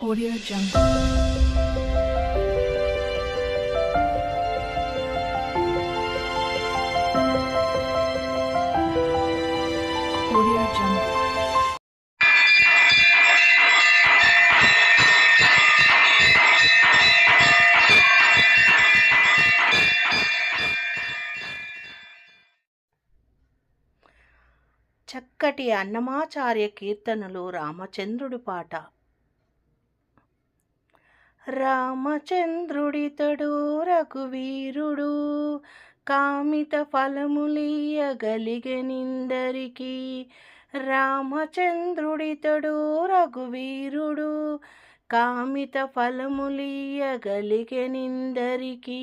Audio Jungle. Audio Jungle. చక్కటి అన్నమాచార్య కీర్తనలు రామచంద్రుడి పాట రామచంద్రుడితడు రఘువీరుడు. కామిత ఫలములియగలిగనిందరికి రామచంద్రుడితడు రఘువీరుడు. కామిత ఫలములియగలిగనిందరికి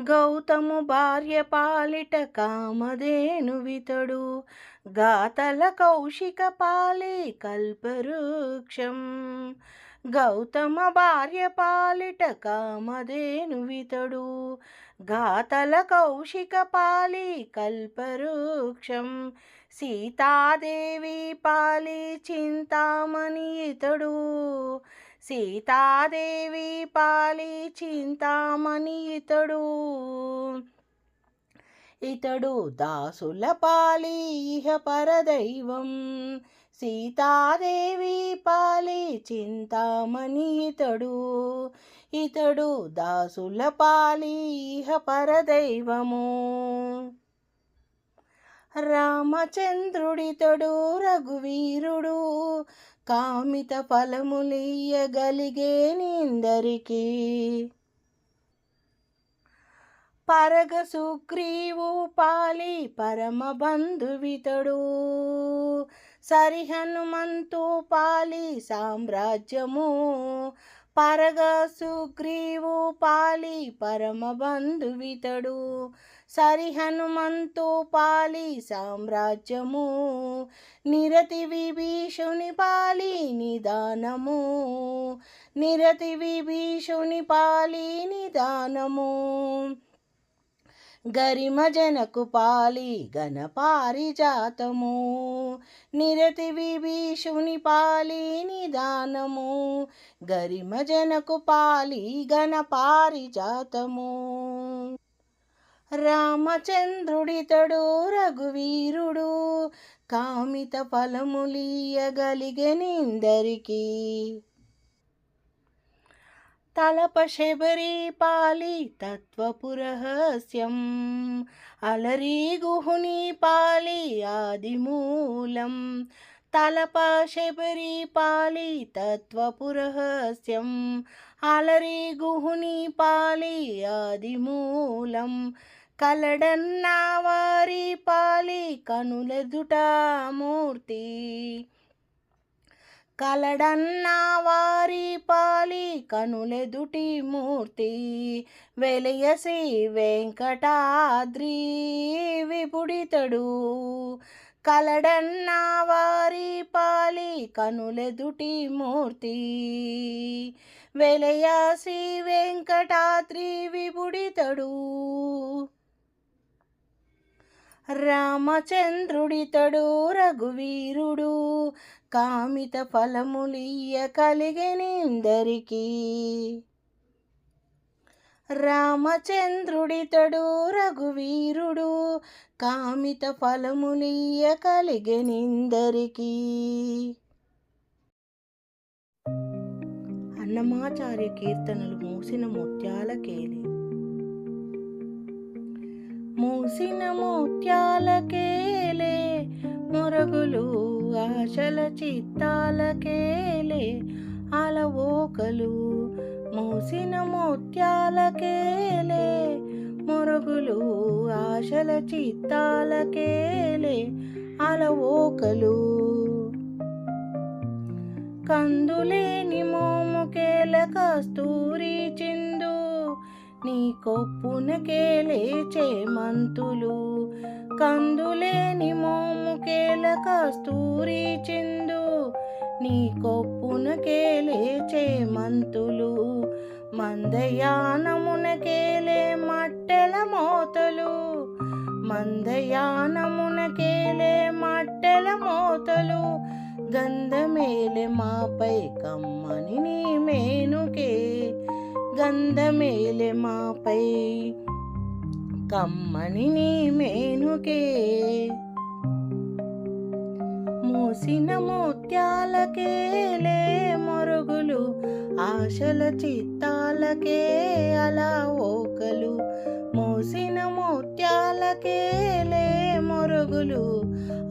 గౌతము భార్య పాలిట కామధేనువితడు. గాతల కౌశిక పాలే కల్పవృక్షం. గౌతమ భార్య పాలిట కామధేనువితడు గాతల కౌశిక పాలి కల్పవృక్షం. సీతాదేవి పాలి చింతామణి ఇతడు. సీతాదేవి పాలి చింతామణి ఇతడు. ఇతడు దాసుల పాలి ఇహ పరదైవం. సీతాదేవి పాలి చింతామణి ఇతడు. ఇతడు దాసుల పాలి ఇహ పరదైవము. రామచంద్రుడితడు రఘువీరుడు. కామిత ఫలములియ్యగలిగే నిందరికీ పరగ సుగ్రీవు పాలి పరమ బంధువితడు. సరి హనుమంతు పాలి సామ్రాజ్యము. పరగ సుగ్రీవు పాలి పరమ బంధువితడు. సరి హనుమంతు పాలి సామ్రాజ్యము. నిరతి విభీషుని పాలి నిదానము. నిరతి విభీషుని పాలి నిదానము. గరిమ జనకు పాలి గణపారిజాతము నిరతి విభీషుని పాలి నిదానము. గరిమ జనకు పాలి గణపారిజాతము రామచంద్రుడితడు రఘువీరుడు కామిత ఫలములీయగలిగనిందరికీ తలప శబరి పాలి తత్వపురహస్యం. అలరీ గుహుని పాలి ఆదిమూలం. తలప శబరీ పాలి తత్వపురహస్యం. అలరీ గుహుని పాలి ఆదిమూలం. కలడన్నా వారి పాలి కనులెదుట మూర్తి. కలడన్నా వారి పాలి కనులెదుటి మూర్తి. వెలయసి వెంకటాద్రి విపుడితడు. కలడన్నా వారి పాలి కనులెదుటి మూర్తి. వెలయాసి వెంకటాద్రి విపుడితడు. రామచంద్రుడితడు రఘువీరుడు. కామిత ఫలములియ కలిగనిందరికి రామచంద్రుడితడు రఘువీరుడు. కామిత ఫలములియ కలిగనిందరికి అన్నమాచార్య కీర్తనలు మూసిన ముత్యాల కేలి. మూసిన ముత్యాలకేలే మొరగులు ఆశల చిత్తాలకేలే అలవోకలు మూసిన ముత్యాలకేలే మొరగులు ఆశల చిత్తాలకేలే అలవోకలు కందులేని మోముకేల కస్తూరి చిందు నీ కొప్పునకేలే చేమంతులు కందులేని మోముకేల కస్తూరి చిందు. నీ కొప్పునకేలే చేమంతులు మందయానమునకేలే మట్టెల మోతలు. మందయానమునకేలే మట్టెల మోతలు. గంధమేలే మాపై కమ్మని నీ మేనుకే. గంధమేలె మాపై కమ్మని నీ మేనుకే. మూసిన ముత్యాలకేలే మొరుగులు ఆశల చిత్తాలకే అలా ఓకలు. మూసిన ముత్యాలకేలే మొరుగులు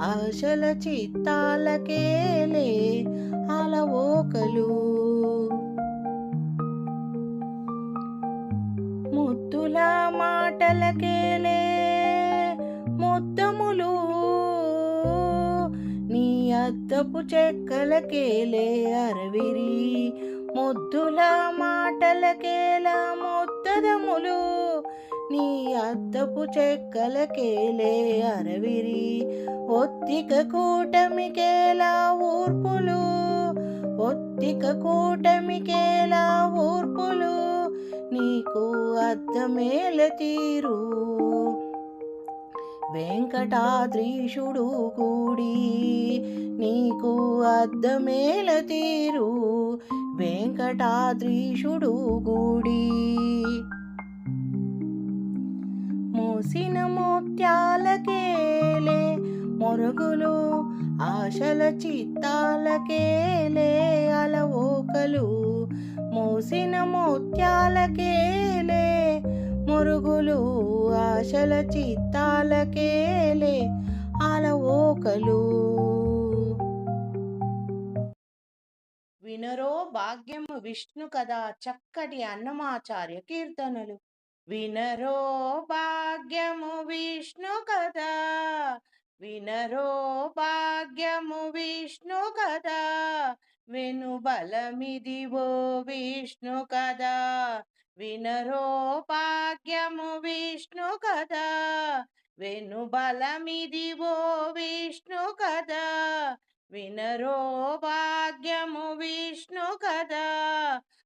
ఆశల చిత్తాలకేలే అలా ఓకలు. ముత్తుల మాటలకేలే ముత్తములు. నీ అద్దపు చెక్కలకేలే అరవిరి. ముద్దుల మాటలకేలా ముత్తదములు. నీ అద్దపు చెక్కలకేలే అరవిరి. ఒత్తిక కూటమికేలా ఊర్పులు. ఒత్తిక కూటమికేలా ఊర్పులు. నీకు అర్థమేల తీరు. వెంకటాద్రీషుడు కూడి నీకు అర్థమేల తీరు. వెంకటాద్రీషుడు గూడి మూసిన ముత్యాలకేలే మొరుగులు ఆశల చిత్తాలకేలే అలవోకలు మూసిన మోత్యాలకేలే మురుగులు ఆశల చిత్తాలకేలే అలవోకలు. వినరో భాగ్యము విష్ణు కదా చక్కటి అన్నమాచార్య కీర్తనలు. వినరో భాగ్యము విష్ణు కదా వినరో భాగ్యము విష్ణు కదా విను బలమిదివో విష్ణు కదా వినరో భాగ్యము విష్ణు కదా వెను బలమిదివో విష్ణు కదా వినరో భాగ్యము విష్ణు కదా.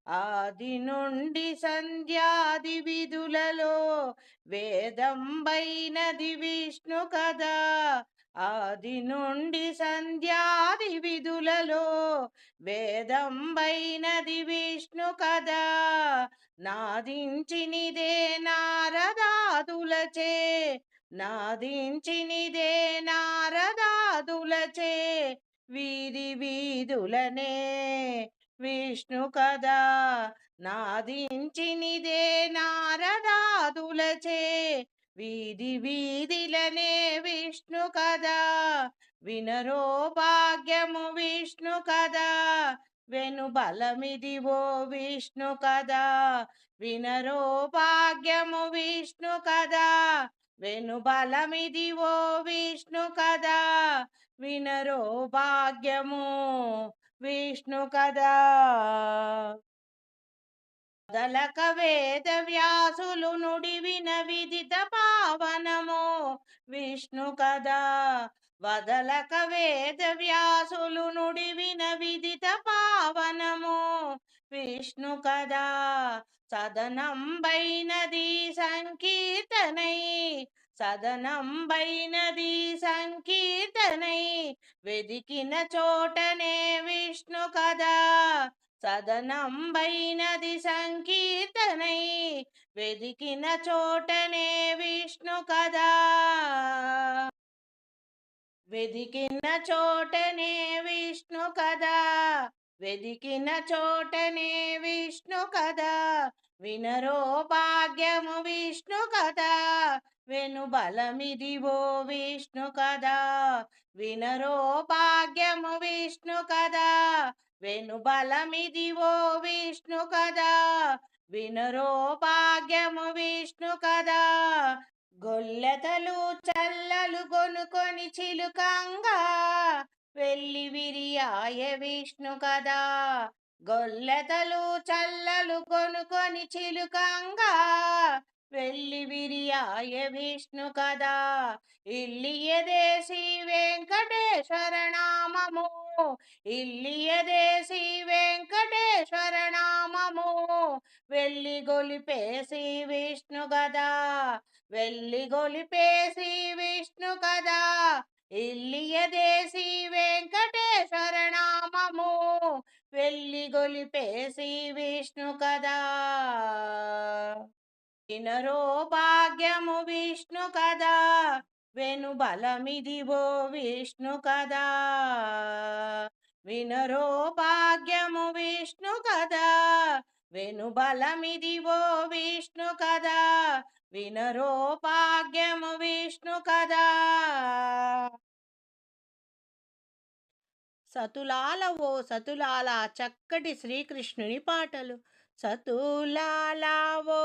ఆది నుండి సంధ్యాది విధులలో వేదంబైనది విష్ణు కదా. ఆది నుండి సంధ్యాది విధులలో వేదంబైనది విష్ణు కదా. నాదించినిదే నారదాదులచే నాదించినిదే నారదాదులచే వీధి వీధులనే విష్ణు కదా నాదించినిదే నారదాదులచే. వీధి వీధిలనే విష్ణు కదా వినరో భాగ్యము విష్ణు కదా వెను బలమిదివో విష్ణు కదా వినరో భాగ్యము విష్ణు కదా వెను బలమిదివో విష్ణు కదా వినరో భాగ్యము. విష్ణు కదా వదలక వేద వ్యాసులు నుడి విన విదిత పావనము. విష్ణు కదా వదలక వేద వ్యాసులు నుడి విన విదిత పావనము. విష్ణు కదా సదనం బైనది సంకీర్తనై సదనంబైనది సంకీర్తనై వెదికిన చోటనే విష్ణు కదా సదనంబైనది సంకీర్తనై వెదికిన చోటనే విష్ణు కదా వెదికిన చోటనే విష్ణు కదా వెదికిన చోటనే విష్ణు కదా వినరో భాగ్యము విష్ణు కదా వెను బలమిదివో విష్ణు కదా వినరో భాగ్యము విష్ణు కదా వెను బలమిదివో విష్ణు కదా వినరో భాగ్యము విష్ణు కదా గొల్లెతలు చల్లలు కొనుకొని చిలుకంగా వెళ్ళి విరియాయ విష్ణు కదా గొల్లెతలు చల్లలు కొనుకొని చిలుకంగా వెళ్ళి విరియాయ విష్ణు కదా. ఇల్లియదేశి వెంకటేశ్వర నామము ఇల్లియదేశి వెంకటేశ్వర నామము వెళ్ళి గొలిపేసి విష్ణు కదా. వెళ్ళి గొలిపేసి విష్ణు కదా. ఇల్లియదేశి వెంకటేశ్వర నామము వెళ్ళి గొలిపేసి విష్ణు కదా. వినరో భాగ్యము విష్ణు కదా. వెను బలమిదివో విష్ణు కదా. వినరో భాగ్యము విష్ణు కదా. వెను బలమిదివో విష్ణు కదా. వినరో భాగ్యము విష్ణు కదా. సతులాల ఓ సతులాల చక్కటి శ్రీకృష్ణుని పాటలు. సతులాల ఓ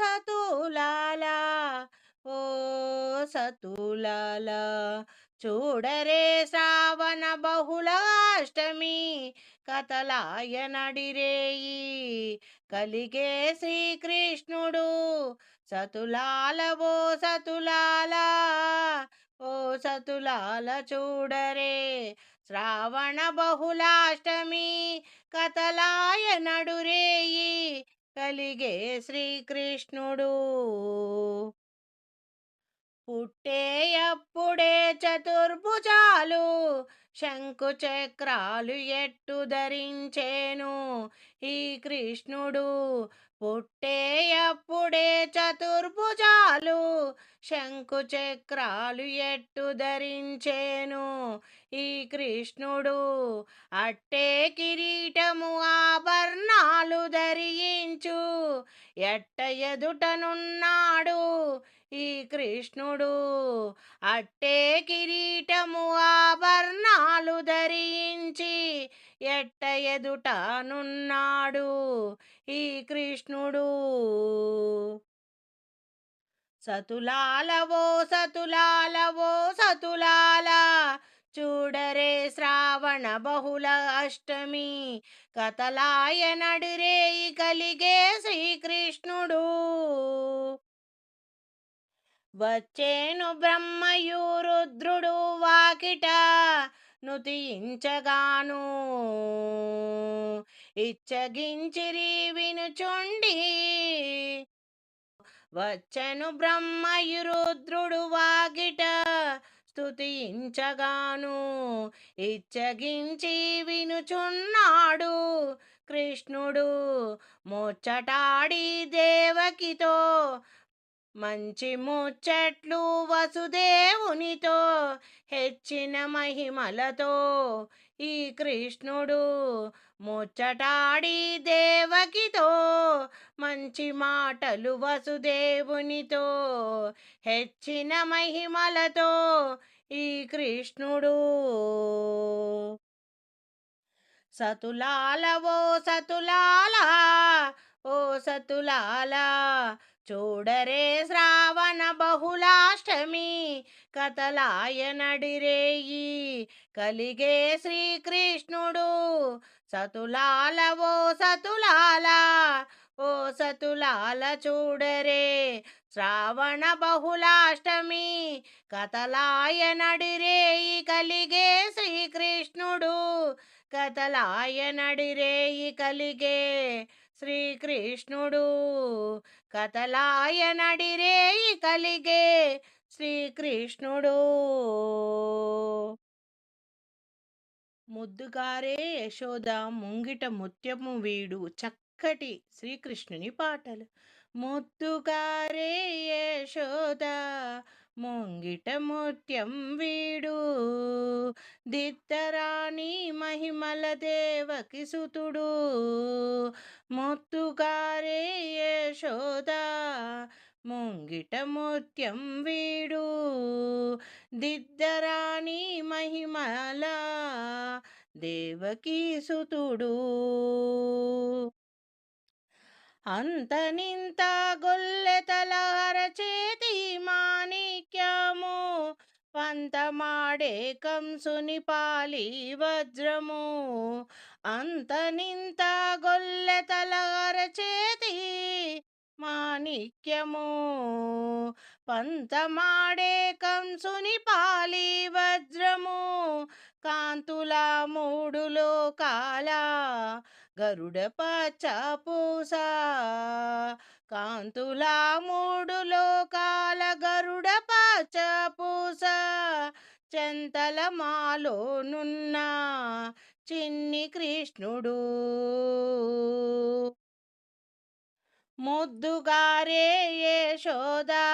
సతులాల ఓ సతులాల చూడరే శ్రావణ బహుళ అష్టమి కథలాయ నడిరేయి కలిగే శ్రీకృష్ణుడు. సతులాల ఓ సతులాల ఓ సతులాల చూడరే శ్రావణ బహుళాష్టమి కథలాయ నడురేయి కలిగే శ్రీకృష్ణుడు. పుట్టేయప్పుడే చతుర్భుజాలు శంకుచక్రాలు ఎట్టు ధరించేను? ఈ కృష్ణుడు పుట్టేయప్పుడే చతుర్భుజాలు శంకుచక్రాలు ఎట్టు ధరించేను? ఈ కృష్ణుడు అట్టే కిరీటము ఆభరణాలు ధరించు. ఎట్ట ఎదుటనున్నాడు ఈ కృష్ణుడు అట్టే కిరీటము ఆభరణాలు ధరించి ఎట్ట ఎదుటనున్నాడు ఈ కృష్ణుడు. సతులాలవో సతులాలవో సతులాల చూడరే శ్రావణ బహుళ అష్టమి కథలాయ నడురేయి కలిగే శ్రీకృష్ణుడు. వచ్చేను బ్రహ్మయు రుద్రుడు వాకిట నుతించగాను ఇచ్చగించిరి వినుచుండి. వచ్చెను బ్రహ్మయు రుద్రుడు వాకిట స్తుతించగాను ఇచ్చగించి వినుచున్నాడు కృష్ణుడు ముచ్చటాడి దేవకితో. మంచి ముచ్చట్లు వసుదేవునితో హెచ్చిన మహిమలతో. ఈ కృష్ణుడు ముచ్చటాడి దేవకితో మంచి మాటలు వసుదేవునితో హెచ్చిన మహిమలతో. ఈ కృష్ణుడు సతులాల ఓ సతులాల ఓ సతులాల చూడరే శ్రావణ బహుళాష్టమి కథలాయ నడిరేయి కలిగే శ్రీకృష్ణుడు సతులాల ఓ సతులాల ఓ సతులాల చూడరే శ్రావణ బహుళాష్టమి కథలాయ నడిరేయి కలిగే శ్రీకృష్ణుడు కథలాయ నడిరేయి కలిగే శ్రీకృష్ణుడు కథలాయ నడిరేయి కలిగే శ్రీకృష్ణుడు. ముద్దుగారే యశోద ముంగిట ముత్యము వీడు చక్కటి శ్రీకృష్ణుని పాటలు. ముద్దుగారే యశోద ముంగిట ముత్యం వీడు. దిత్తరాణి మహిమల దేవకి సుతుడు. ముత్తుగారే యశోద ముంగిట ముత్యం వీడు. దిద్దరాణి మహిమల దేవకి సుతుడు. అంతనింత గొల్లెతలహర చేతి ఐక్యము పంతమాడే కంసుని పాలి వజ్రము. అంతనింత గొల్లెతలహర చేతి మాణిక్యము. పంతమాడే కంసుని పాలి వజ్రము. కాంతుల మూడు లోకాల గరుడ పచ్చ పూస. కాంతుల మూడు లోకాల గరుడ పచ్చ పూస. చెంతల మాలోనున్న చిన్ని కృష్ణుడు. ముద్దుగారే యశోదా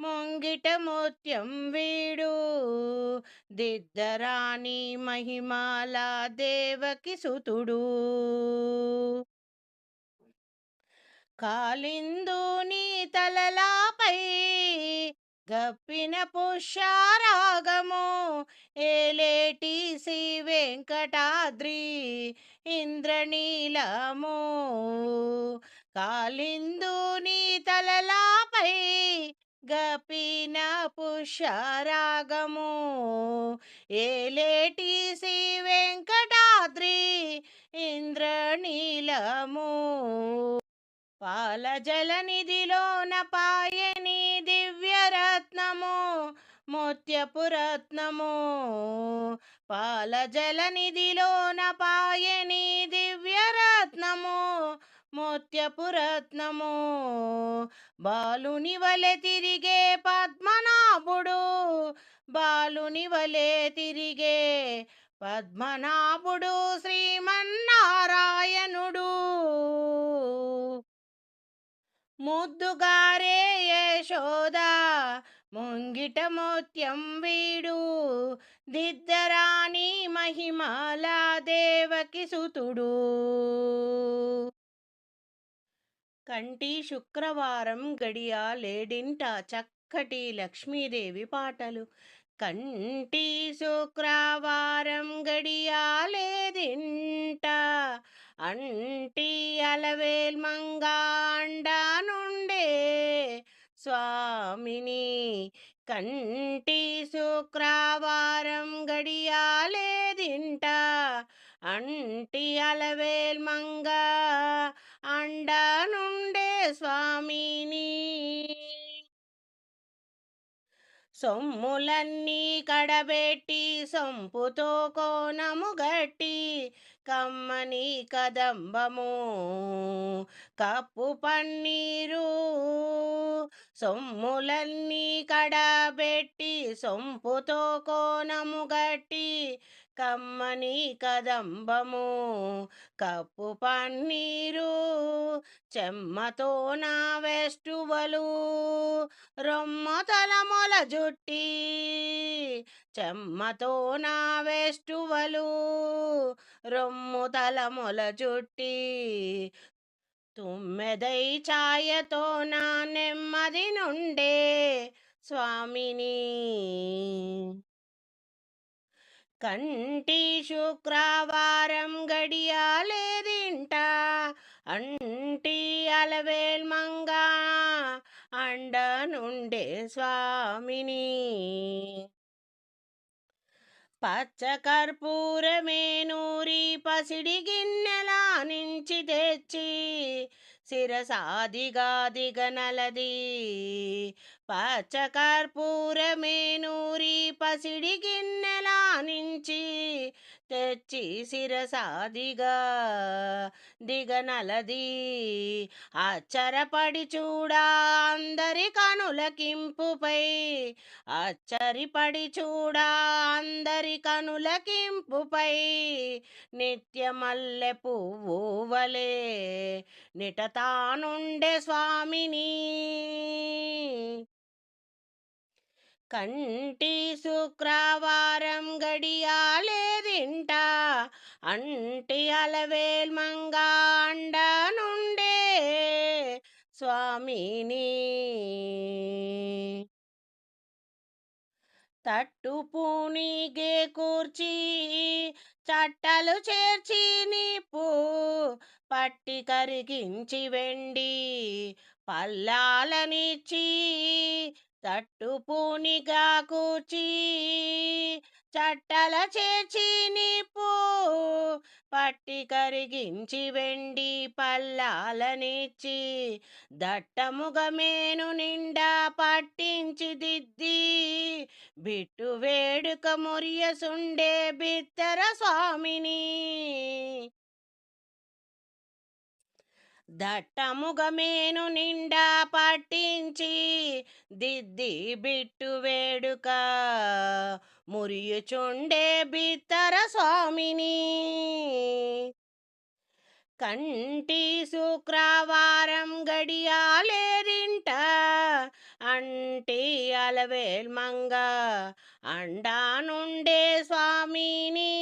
ముంగిట ముత్యం వీడు. దిద్దరాణి మహిమాల దేవకి సుతుడు. కాలిందుని తలలాపై గప్పిన పుష్యారాగము. ఏలేటి శ్రీ వెంకటాద్రి ఇంద్రనీలము. కాలిందుని తలలాపై గపిన పుష్యరాగము. ఏలేటి శ్రీ వెంకటాద్రి ఇంద్రనీలము. పాల జలనిధిలోన పాయని దివ్యరత్నము ముత్యపురత్నము. పాల జలనిధిలోన పాయని దివ్యరత్నము. ముత్యపురత్నము. బాలుని వలె తిరిగే పద్మనాభుడు బాలుని వలె తిరిగే పద్మనాభుడు శ్రీమన్నారాయణుడు. ముద్దుగారే యశోద ముంగిట మోత్యం వీడు. దిద్దరాణి మహిమాల దేవకి సుతుడు. కంటి శుక్రవారం గడియ లేడింట చక్కటి లక్ష్మీదేవి పాటలు. కంటి శుక్రవారం గడియాలేదింట అంటి అలవేల్ మంగాండా నుండే. స్వామిని కంటి శుక్రవారం గడియాలేదింట అంటి అలవేల్ మంగా అండ నుండే స్వామిని. సొమ్ములన్నీ కడబెట్టి సొంపుతో కోనము గట్టి కమ్మని కదంబము కప్పు పన్నీరు సొమ్ములన్నీ కడబెట్టి సొంపుతో కోనము గట్టి కమ్మని కదంబము కప్పు పన్నీరు చెమ్మతో నా వెస్టువలు రొమ్మ తలమొల జుట్టి చెమ్మతో నా వెస్టువలు రొమ్ము తలమొల జుట్టి తుమ్మెదై ఛాయతో నా నెమ్మది నుండే స్వామిని. కంటి శుక్రవారం గడియాలేదింట అంటి అలవేల్ మంగ అండ నుండే స్వామిని. పచ్చ కర్పూరమే నూరి పసిడి గిన్నెలా నుంచి తెచ్చి శిరసాదిగా దిగనలది పచ్చ కర్పూరమే నూరి పసిడి గిన్నెలా తెచ్చి శిరసాదిగా దిగనలది. అచ్చరపడి చూడా అందరి కనులకింపుపై అచ్చరిపడి చూడా అందరి కనులకింపుపై నిత్యమల్లె పువ్వు వలే నిటతానుండే స్వామిని. కంటి శుక్రవారం గడియాలేదింట అంటి అలవేల్ మంగాండ నుండే స్వామిని తట్టు పూనిగే కూర్చి చట్టలు చేర్చి నిప్పు పట్టి కరిగించి వెండి పల్లాలనిచ్చి తట్టు పూనిగా కూర్చి చట్టల చేర్చి నిప్పు పట్టి కరిగించి వెండి పల్లాలనిచ్చి దట్టముగమేను నిండా పట్టించి దిద్ది బిట్టు వేడుక మురియసుండే బిత్తర స్వామిని. దట్టముగమేను నిండా పట్టించి దిద్ది బిట్టు వేడుక. మురియుచుండే బిత్తర స్వామిని. కంటి శుక్రవారం గడియాలేరింట. అంటే అలవేల్ మంగ. అండా నుండే స్వామిని.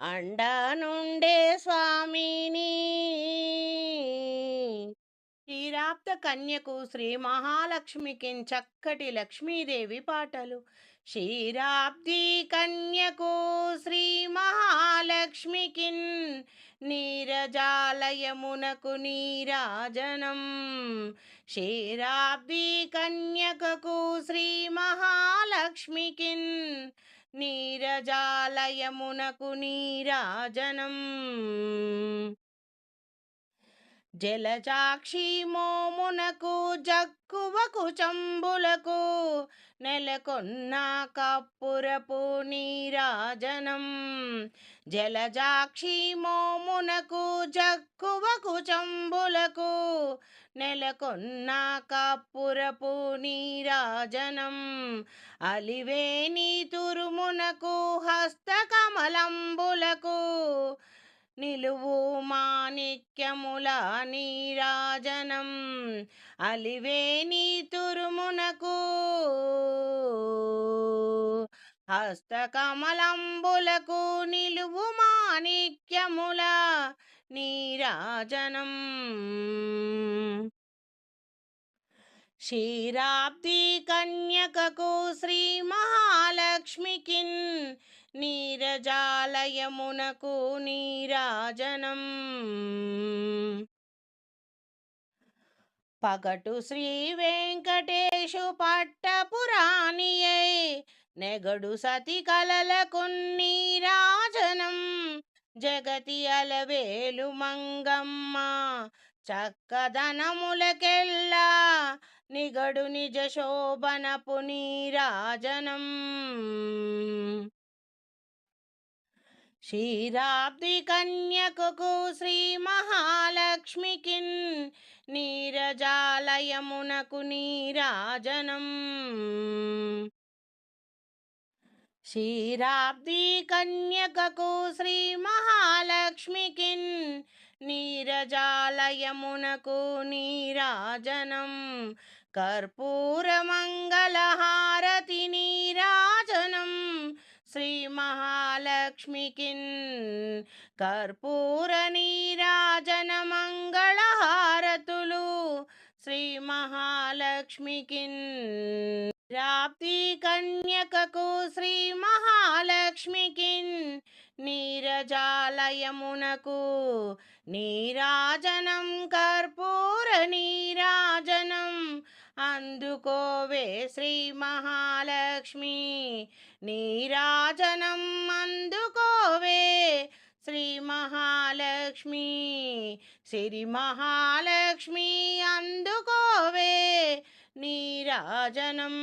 అండనుండే స్వామిని. క్షీరాప్త కన్యకు శ్రీ మహాలక్ష్మికి చక్కటి లక్ష్మీదేవి పాటలు. క్షీరాబ్ది కన్యకు శ్రీ మహాలక్ష్మికి నీరజాలయమునకు నీరాజనం. క్షీరాబ్ది కన్యకకు శ్రీ మహాలక్ష్మికిన్ నీరజాలయమునకు నీరాజనం. జలజాక్షి మోమునకు జక్కువకు చంబులకు నెలకొన్న కప్పురపు నీరాజనం. జలజాక్షి మోమునకు జక్కువకు చంబులకు నెలకొన్న కప్పురపు నీరాజనం. అలివేని తురుమునకు హస్తకమలంబులకు నిలువు మాణిక్యముల నీరాజనం అలివేని తురుమునకు. హస్తకమలంబులకు నిలువు మాణిక్యముల నీరాజనం. క్షీరాబ్ది కన్యకకు శ్రీ మహాలక్ష్మికిన్ నీరజాలయమునకు నీరాజనం. పగటు శ్రీ వెంకటేశు పట్టపురాణియై నెగడు సతి కలలకు నీరాజనం. జగతి అలవేలు మంగమ్మ చక్కదనములకెల్లా నిగడు నిజ శోభనపు నీరాజనం. క్షీరాబ్ది కన్యకు శ్రీ మహాలక్ష్మికి నీరజాలయమునకు నీరాజనం. క్షీరాబ్ది కన్యకు శ్రీ మహాలక్ష్మికి నీరజాలయమునకు నీరాజనం. కర్పూరమంగళహారతి నీరాజనం. శ్రీ మహాలక్ష్మికి కర్పూర నీరాజన మంగళహారతులు. శ్రీ రాప్తి కన్యకకు శ్రీ మహాలక్ష్మికిన్ నీరజాలయమునకు నీరాజనం కర్పూర నీరాజనం. అందుకోవే శ్రీ మహాలక్ష్మి. నీరాజనం అందుకోవే శ్రీ మహాలక్ష్మి. శ్రీ మహాలక్ష్మి అందుకోవే నీరాజనం